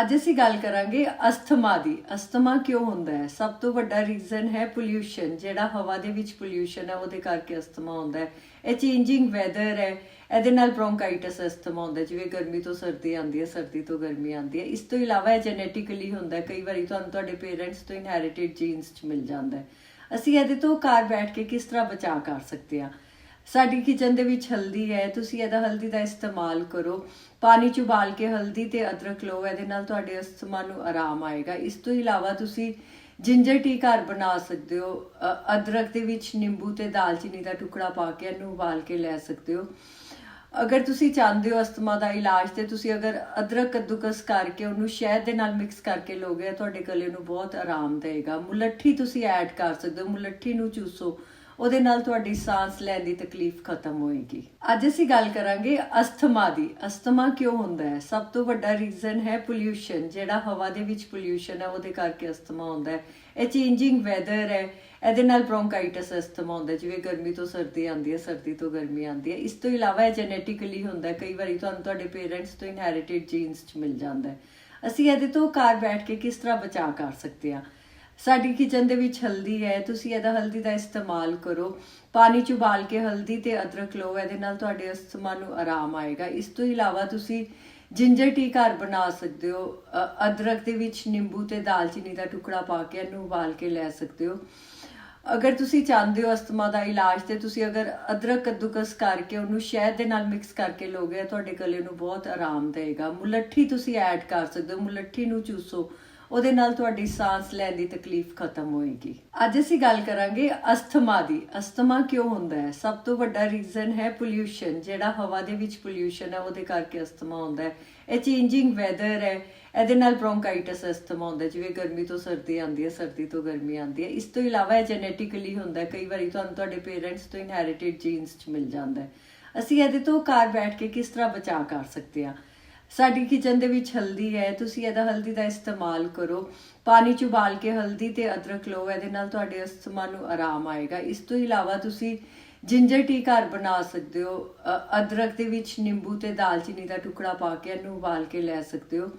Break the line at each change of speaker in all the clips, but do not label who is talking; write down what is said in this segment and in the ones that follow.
ਅੱਜ ਅਸੀਂ ਗੱਲ ਕਰਾਂਗੇ ਅਸਥਮਾ ਦੀ। ਅਸਥਮਾ ਕਿਉਂ ਹੁੰਦਾ ਹੈ? ਸਭ ਤੋਂ ਵੱਡਾ ਰੀਜ਼ਨ ਹੈ ਪੋਲਿਊਸ਼ਨ ਜਿਹੜਾ ਹਵਾ ਦੇ ਵਿੱਚ ਪੋਲਿਊਸ਼ਨ ਹੈ, ਉਹਦੇ ਕਰਕੇ ਅਸਥਮਾ ਹੁੰਦਾ ਹੈ। ਇਹ ਚੇਂਜਿੰਗ ਵੈਦਰ ਹੈ। ਇਹਦੇ ਨਾਲ ਬ੍ਰੋਂਕਾਈਟਿਸ ਅਸਥਮਾ ਹੁੰਦਾ ਜਿਵੇਂ ਗਰਮੀ ਤੋਂ ਸਰਦੀ ਆਉਂਦੀ ਹੈ, ਸਰਦੀ ਤੋਂ ਗਰਮੀ ਆਉਂਦੀ ਹੈ। ਇਸ ਤੋਂ ਇਲਾਵਾ ਇਹ ਜੈਨੇਟਿਕਲੀ ਹੁੰਦਾ ਕਈ ਵਾਰੀ ਤੁਹਾਨੂੰ ਤੁਹਾਡੇ ਪੇਰੈਂਟਸ ਤੋਂ ਇਨਹੈਰਿਟਡ ਜੀਨਸ 'ਚ ਮਿਲ ਜਾਂਦਾ ਹੈ। ਅਸੀਂ ਇਹਦੇ ਤੋਂ ਘਰ ਬੈਠ ਕੇ ਕਿਸ ਤਰ੍ਹਾਂ ਬਚਾਅ ਕਰ ਸਕਦੇ ਹਾਂ? ਸਾਡੀ ਕਿਚਨ ਦੇ ਵਿੱਚ ਹਲਦੀ ਹੈ, ਤੁਸੀਂ ਇਹਦਾ ਹਲਦੀ ਦਾ ਇਸਤੇਮਾਲ ਕਰੋ। ਪਾਣੀ ਚ ਉਬਾਲ ਕੇ ਹਲਦੀ ਤੇ ਅਦਰਕ ਲਓ, ਇਹਦੇ ਨਾਲ ਤੁਹਾਡੇ ਅਸਥਮਾ ਨੂੰ ਆਰਾਮ ਆਏਗਾ। ਇਸ ਤੋਂ ਇਲਾਵਾ ਤੁਸੀਂ ਜਿੰਜਰ ਟੀ ਘਰ ਬਣਾ ਸਕਦੇ ਹੋ। ਅਦਰਕ ਦੇ ਵਿੱਚ ਨਿੰਬੂ ਤੇ ਦਾਲਚੀਨੀ ਦਾ ਟੁਕੜਾ ਪਾ ਕੇ ਇਹਨੂੰ ਉਬਾਲ ਕੇ ਲੈ ਸਕਦੇ ਹੋ। ਅਗਰ ਤੁਸੀਂ ਚਾਹੁੰਦੇ ਹੋ ਅਸਥਮਾ ਦਾ ਇਲਾਜ ਤੇ ਤੁਸੀਂ ਅਗਰ ਅਦਰਕ ਕੱਦੂਕਸ ਕਰਕੇ ਉਹਨੂੰ ਸ਼ਹਿਦ ਦੇ ਨਾਲ ਮਿਕਸ ਕਰਕੇ ਲੋਗੇ, ਤੁਹਾਡੇ ਗਲੇ ਨੂੰ ਬਹੁਤ ਆਰਾਮ ਦੇਗਾ ਮੁਲੱਠੀ ਤੁਸੀਂ ਐਡ ਕਰ ਸਕਦੇ ਹੋ। ਮੁਲੱਠੀ ਨੂੰ ਚੂਸੋ। ਉਹਦੇ ਨਾਲ ਤੁਹਾਡੀ ਸਾਹ ਲੈਣ ਦੀ ਤਕਲੀਫ ਖਤਮ ਹੋਏਗੀ। ਅੱਜ ਅਸੀਂ ਗੱਲ ਕਰਾਂਗੇ ਅਸਥਮਾ ਦੀ। ਅਸਥਮਾ ਕਿਉਂ ਹੁੰਦਾ ਹੈ? ਸਭ ਤੋਂ ਵੱਡਾ ਰੀਜ਼ਨ ਹੈ ਪੋਲਿਊਸ਼ਨ ਜਿਹੜਾ ਹਵਾ ਦੇ ਵਿੱਚ ਪੋਲਿਊਸ਼ਨ ਹੈ, ਉਹਦੇ ਕਰਕੇ ਅਸਥਮਾ ਹੁੰਦਾ ਹੈ। ਇਹ ਚੇਂਜਿੰਗ ਵੈਦਰ ਹੈ। ਇਹਦੇ ਨਾਲ ਬ੍ਰੋਂਕਾਈਟਿਸ ਅਸਥਮਾ ਹੁੰਦਾ ਜਿਵੇਂ ਗਰਮੀ ਤੋਂ ਸਰਦੀ ਆਉਂਦੀ ਹੈ, ਸਰਦੀ ਤੋਂ ਗਰਮੀ ਆਉਂਦੀ ਹੈ। ਇਸ ਤੋਂ ਇਲਾਵਾ ਇਹ ਜੈਨੇਟਿਕਲੀ ਹੁੰਦਾ ਕਈ ਵਾਰੀ ਤੁਹਾਨੂੰ ਤੁਹਾਡੇ ਪੇਰੈਂਟਸ ਤੋਂ ਇਨਹੈਰਿਟਡ ਜੀਨਸ 'ਚ ਮਿਲ ਜਾਂਦਾ ਹੈ। ਅਸੀਂ ਇਹਦੇ ਤੋਂ ਘਰ ਬੈਠ ਕੇ ਕਿਸ ਤਰ੍ਹਾਂ ਬਚਾਅ ਕਰ ਸਕਦੇ ਹਾਂ? ਸਾਡੀ ਕਿਚਨ ਦੇ ਵਿੱਚ ਹਲਦੀ ਹੈ, ਤੁਸੀਂ ਇਹਦਾ ਹਲਦੀ ਦਾ ਇਸਤੇਮਾਲ ਕਰੋ। ਪਾਣੀ ਚ ਉਬਾਲ ਕੇ ਹਲਦੀ ਤੇ ਅਦਰਕ ਲਓ, ਇਹਦੇ ਨਾਲ ਤੁਹਾਡੇ ਅਸਥਮਾ ਨੂੰ ਆਰਾਮ ਆਏਗਾ। ਇਸ ਤੋਂ ਇਲਾਵਾ ਤੁਸੀਂ ਜਿੰਜਰ ਟੀ ਘਰ ਬਣਾ ਸਕਦੇ ਹੋ। ਅਦਰਕ ਦੇ ਵਿੱਚ ਨਿੰਬੂ ਤੇ ਦਾਲਚੀਨੀ ਦਾ ਟੁਕੜਾ ਪਾ ਕੇ ਇਹਨੂੰ ਉਬਾਲ ਕੇ ਲੈ ਸਕਦੇ ਹੋ। ਅਗਰ ਤੁਸੀਂ ਚਾਹੁੰਦੇ ਹੋ ਅਸਥਮਾ ਦਾ ਇਲਾਜ ਤੇ ਤੁਸੀਂ ਅਗਰ ਅਦਰਕ ਕੱਦੂਕਸ ਕਰਕੇ ਉਹਨੂੰ ਸ਼ਹਿਦ ਦੇ ਨਾਲ ਮਿਕਸ ਕਰਕੇ ਲੋਗੇ ਤੁਹਾਡੇ ਗਲੇ ਨੂੰ ਬਹੁਤ ਆਰਾਮ ਦੇਗਾ ਮੁਲੱਠੀ ਤੁਸੀਂ ਐਡ ਕਰ ਸਕਦੇ ਹੋ, ਮੁਲੱਠੀ ਨੂੰ ਚੂਸੋ। ਉਹਦੇ ਨਾਲ ਤੁਹਾਡੀ ਸਾਹ ਲੈਣ ਦੀ ਤਕਲੀਫ ਖਤਮ ਹੋਏਗੀ। ਅੱਜ ਅਸੀਂ ਗੱਲ ਕਰਾਂਗੇ ਅਸਥਮਾ ਦੀ। ਅਸਥਮਾ ਕਿਉਂ ਹੁੰਦਾ ਹੈ? ਸਭ ਤੋਂ ਵੱਡਾ ਰੀਜ਼ਨ ਹੈ ਪੋਲਿਊਸ਼ਨ ਜਿਹੜਾ ਹਵਾ ਦੇ ਵਿੱਚ ਪੋਲਿਊਸ਼ਨ ਹੈ, ਉਹਦੇ ਕਰਕੇ ਅਸਥਮਾ ਹੁੰਦਾ ਹੈ। ਇਹ ਚੇਂਜਿੰਗ ਵੈਦਰ ਹੈ। ਇਹਦੇ ਨਾਲ ਬ੍ਰੋਂਕਾਈਟਿਸ ਅਸਥਮਾ ਹੁੰਦਾ ਜਿਵੇਂ ਗਰਮੀ ਤੋਂ ਸਰਦੀ ਆਉਂਦੀ ਹੈ, ਸਰਦੀ ਤੋਂ ਗਰਮੀ ਆਉਂਦੀ ਹੈ। ਇਸ ਤੋਂ ਇਲਾਵਾ ਇਹ ਜੈਨੇਟਿਕਲੀ ਹੁੰਦਾ ਕਈ ਵਾਰੀ ਤੁਹਾਨੂੰ ਤੁਹਾਡੇ ਪੇਰੈਂਟਸ ਤੋਂ ਇਨਹੈਰਿਟਡ ਜੀਨਸ 'ਚ ਮਿਲ ਜਾਂਦਾ ਹੈ। ਅਸੀਂ ਇਹਦੇ ਤੋਂ ਘਰ ਬੈਠ ਕੇ ਕਿਸ ਤਰ੍ਹਾਂ ਬਚਾਅ ਕਰ ਸਕਦੇ ਹਾਂ? ਸਾਡੀ ਕਿਚਨ ਦੇ ਵਿੱਚ ਹਲਦੀ ਹੈ, ਤੁਸੀਂ ਇਹਦਾ ਹਲਦੀ ਦਾ ਇਸਤੇਮਾਲ ਕਰੋ। ਪਾਣੀ ਚ ਉਬਾਲ ਕੇ ਹਲਦੀ ਤੇ ਅਦਰਕ ਲਓ, ਇਹਦੇ ਨਾਲ ਤੁਹਾਡੇ ਅਸਥਮਾ ਨੂੰ ਆਰਾਮ ਆਏਗਾ। ਇਸ ਤੋਂ ਇਲਾਵਾ ਤੁਸੀਂ ਜਿੰਜਰ ਟੀ ਘਰ ਬਣਾ ਸਕਦੇ ਹੋ। ਅਦਰਕ ਦੇ ਵਿੱਚ ਨਿੰਬੂ ਤੇ ਦਾਲਚੀਨੀ ਦਾ ਟੁਕੜਾ ਪਾ ਕੇ ਇਹਨੂੰ ਉਬਾਲ ਕੇ ਲੈ ਸਕਦੇ ਹੋ।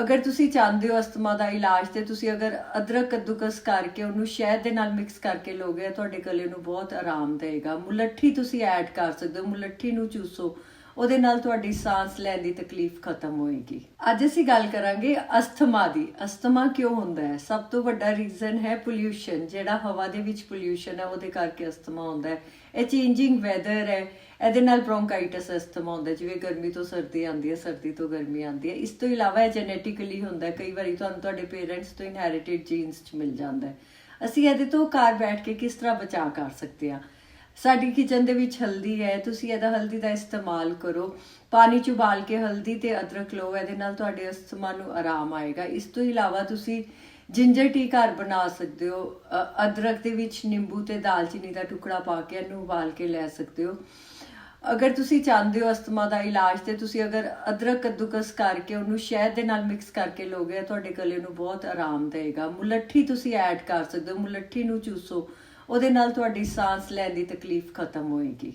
ਅਗਰ ਤੁਸੀਂ ਚਾਹੁੰਦੇ ਹੋ ਅਸਥਮਾ ਦਾ ਇਲਾਜ ਤੇ ਤੁਸੀਂ ਅਗਰ ਅਦਰਕ ਕੱਦੂਕਸ ਕਰਕੇ ਉਹਨੂੰ ਸ਼ਹਿਦ ਦੇ ਨਾਲ ਮਿਕਸ ਕਰਕੇ ਲੋਗੇ ਤੁਹਾਡੇ ਗਲੇ ਨੂੰ ਬਹੁਤ ਆਰਾਮ ਦੇਗਾ ਮੁਲੱਠੀ ਤੁਸੀਂ ਐਡ ਕਰ ਸਕਦੇ ਹੋ, ਮੁਲੱਠੀ ਨੂੰ ਚੂਸੋ। ਉਹਦੇ ਨਾਲ ਤੁਹਾਡੀ ਸਾਹ ਲੈਣ ਦੀ ਤਕਲੀਫ ਖਤਮ ਹੋਏਗੀ। ਅੱਜ ਅਸੀਂ ਗੱਲ ਕਰਾਂਗੇ ਅਸਥਮਾ ਦੀ। ਅਸਥਮਾ ਕਿਉਂ ਹੁੰਦਾ ਹੈ? ਸਭ ਤੋਂ ਵੱਡਾ ਰੀਜ਼ਨ ਹੈ ਪੋਲਿਊਸ਼ਨ ਜਿਹੜਾ ਹਵਾ ਦੇ ਵਿੱਚ ਪੋਲਿਊਸ਼ਨ ਹੈ, ਉਹਦੇ ਕਰਕੇ ਅਸਥਮਾ ਹੁੰਦਾ ਹੈ। ਇਹ ਚੇਂਜਿੰਗ ਵੈਦਰ ਹੈ। ਇਹਦੇ ਨਾਲ ਬ੍ਰੋਂਕਾਈਟਿਸ ਅਸਥਮਾ ਹੁੰਦਾ ਜਿਵੇਂ ਗਰਮੀ ਤੋਂ ਸਰਦੀ ਆਉਂਦੀ ਹੈ, ਸਰਦੀ ਤੋਂ ਗਰਮੀ ਆਉਂਦੀ ਹੈ। ਇਸ ਤੋਂ ਇਲਾਵਾ ਇਹ ਜੈਨੇਟਿਕਲੀ ਹੁੰਦਾ ਕਈ ਵਾਰੀ ਤੁਹਾਨੂੰ ਤੁਹਾਡੇ ਪੇਰੈਂਟਸ ਤੋਂ ਇਨਹੈਰਿਟਡ ਜੀਨਸ 'ਚ ਮਿਲ ਜਾਂਦਾ ਹੈ। ਅਸੀਂ ਇਹਦੇ ਤੋਂ ਘਰ ਬੈਠ ਕੇ ਕਿਸ ਤਰ੍ਹਾਂ ਬਚਾਅ ਕਰ ਸਕਦੇ ਹਾਂ? ਸਾਡੀ ਕਿਚਨ ਦੇ ਵਿੱਚ ਹਲਦੀ ਹੈ, ਤੁਸੀਂ ਇਹਦਾ ਹਲਦੀ ਦਾ ਇਸਤੇਮਾਲ ਕਰੋ। ਪਾਣੀ ਚ ਉਬਾਲ ਕੇ ਹਲਦੀ ਤੇ ਅਦਰਕ ਲਓ, ਇਹਦੇ ਨਾਲ ਤੁਹਾਡੇ ਅਸਥਮਾ ਨੂੰ ਆਰਾਮ ਆਏਗਾ। ਇਸ ਤੋਂ ਇਲਾਵਾ ਤੁਸੀਂ ਜਿੰਜਰ ਟੀ ਘਰ ਬਣਾ ਸਕਦੇ ਹੋ। ਅਦਰਕ ਦੇ ਵਿੱਚ ਨਿੰਬੂ ਤੇ ਦਾਲਚੀਨੀ ਦਾ ਟੁਕੜਾ ਪਾ ਕੇ ਇਹਨੂੰ ਉਬਾਲ ਕੇ ਲੈ ਸਕਦੇ ਹੋ। ਅਗਰ ਤੁਸੀਂ ਚਾਹੁੰਦੇ ਹੋ ਅਸਥਮਾ ਦਾ ਇਲਾਜ ਤੇ ਤੁਸੀਂ ਅਗਰ ਅਦਰਕ ਕੱਦੂਕਸ ਕਰਕੇ ਉਹਨੂੰ ਸ਼ਹਿਦ ਦੇ ਨਾਲ ਮਿਕਸ ਕਰਕੇ ਲੋਗੇ ਤੁਹਾਡੇ ਗਲੇ ਨੂੰ ਬਹੁਤ ਆਰਾਮ ਦੇਗਾ ਮੁਲੱਠੀ ਤੁਸੀਂ ਐਡ ਕਰ ਸਕਦੇ ਹੋ। ਮੁਲੱਠੀ ਨੂੰ ਚੂਸੋ। ਉਹਦੇ ਨਾਲ ਤੁਹਾਡੀ ਸਾਹ ਲੈਣ ਦੀ ਤਕਲੀਫ ਖਤਮ ਹੋਏਗੀ।